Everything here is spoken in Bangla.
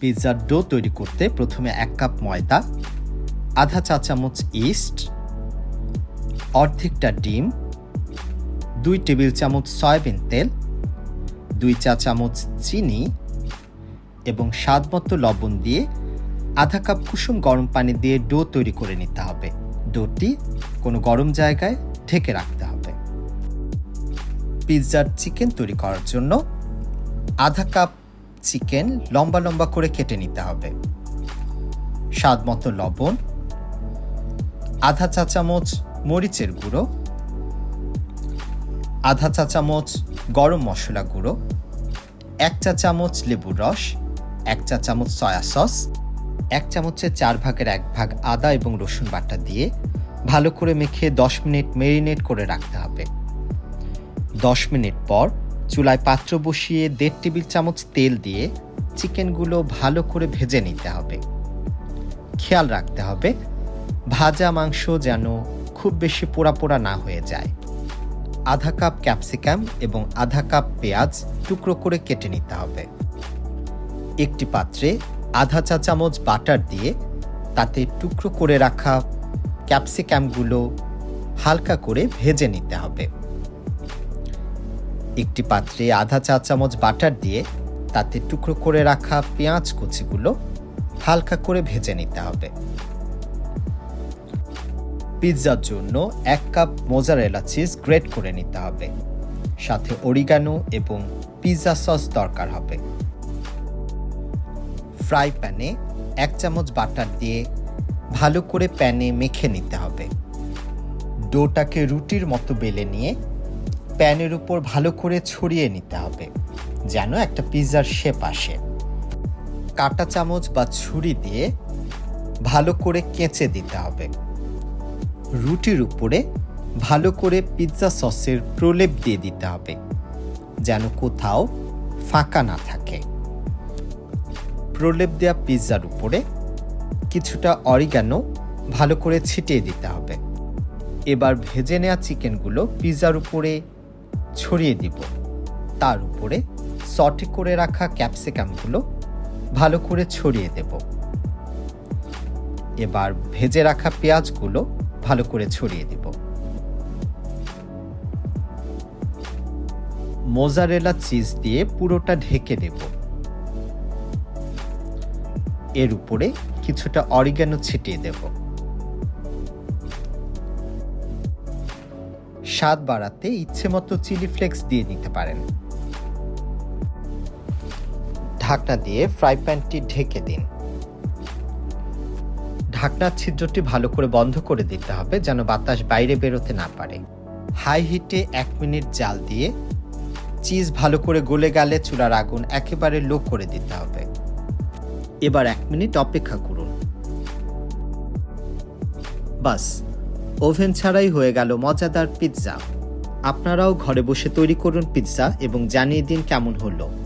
পিৎজার ডো তৈরি করতে প্রথমে এক কাপ ময়দা, আধা চা চামচ ইস্ট, অর্ধেকটা ডিম, দুই টেবিল চামচ সয়াবিন তেল, দুই চা চামচ চিনি এবং স্বাদ মতো লবণ দিয়ে আধা কাপ কুসুম গরম পানি দিয়ে ডো তৈরি করে নিতে হবে। ডোটি কোনো গরম জায়গায় ঢেকে রাখতে হবে। পিৎজার চিকেন তৈরি করার জন্য আধা কাপ চিকেন লম্বা লম্বা করে কেটে নিতে হবে। স্বাদ মতো লবণ, আধা চা চামচ মরিচের গুঁড়ো, আধা চা চামচ গরম মশলা গুঁড়ো, এক চা চামচ লেবুর রস, এক চা চামচ সয়া সস, এক চামচের চার ভাগের এক ভাগ আদা এবং রসুন বাটা দিয়ে ভালো করে মেখে দশ মিনিট মেরিনেট করে রাখতে হবে। দশ মিনিট পর চুলায় পাত্র বসিয়ে দেড় টেবিল চামচ তেল দিয়ে চিকেনগুলো ভালো করে ভেজে নিতে হবে। খেয়াল রাখতে হবে, ভাজা মাংস যেন খুব বেশি পোড়া পোড়া না হয়ে যায়। আধা কাপ ক্যাপসিকাম এবং আধা কাপ পেঁয়াজ টুকরো করে কেটে নিতে হবে। একটি পাত্রে আধা চা চামচ বাটার দিয়ে তাতে টুকরো করে রাখা ক্যাপসিকামগুলো হালকা করে ভেজে নিতে হবে। একটি পাত্রে আধা চা চামচ বাটার দিয়ে তাতে টুকরো করে রাখা পেঁয়াজ কুচিগুলো হালকা করে ভেজে নিতে হবে। পিৎজার জন্য এক কাপ মোজারেলা চিজ গ্রেট করে নিতে হবে। সাথে অরিগানো এবং পিৎজা সস দরকার হবে। ফ্রাই প্যানে এক চামচ বাটার দিয়ে ভালো করে প্যানে মেখে নিতে হবে। ডোটাকে রুটির মতো বেলে নিয়ে প্যানের উপর ভালো করে ছড়িয়ে নিতে হবে, যেন একটা পিৎজার শেপ আসে। কাটা চামচ বা ছুরি দিয়ে ভালো করে কেচে দিতে হবে। রুটির উপরে ভালো করে পিৎজা সসের প্রলেপ দিয়ে দিতে হবে, যেন কোথাও ফাঁকা না থাকে। প্রলেপ দেওয়া পিৎজার উপরে কিছুটা অরিগানো ভালো করে ছিটিয়ে দিতে হবে। এবার ভেজে নেওয়া চিকেনগুলো পিৎজার উপরে ছড়িয়ে দিব। তার উপরে সটে করে রাখা ক্যাপসিকামগুলো ভালো করে ছড়িয়ে দেব। এবার ভেজে রাখা পেঁয়াজগুলো ভালো করে ছড়িয়ে দিব। মোজারেলা চিজ দিয়ে পুরোটা ঢেকে দেব। এর উপরে কিছুটা অরিগানো ছিটিয়ে দেব। স্বাদ বাড়াতে ইচ্ছে মতো চিলি ফ্লেক্স দিয়ে দিতে পারেন। ঢাকনা দিয়ে ফ্রাই প্যানটি ঢেকে দিন। ঢাকনার ছিদ্রটি ভালো করে বন্ধ করে দিতে হবে যেন বাতাস বাইরে বেরোতে না পারে। হাই হিটে এক মিনিট জাল দিয়ে চিজ ভালো করে গলে গেলে চুলার আগুন একেবারে লো করে দিতে হবে। এবার এক মিনিট অপেক্ষা করুন। বাস। ওভেন ছাড়াই হয়ে গেল মজাদার পিৎজা। আপনারাও ঘরে বসে তৈরি করুন পিৎজা এবং জানিয়ে দিন কেমন হলো।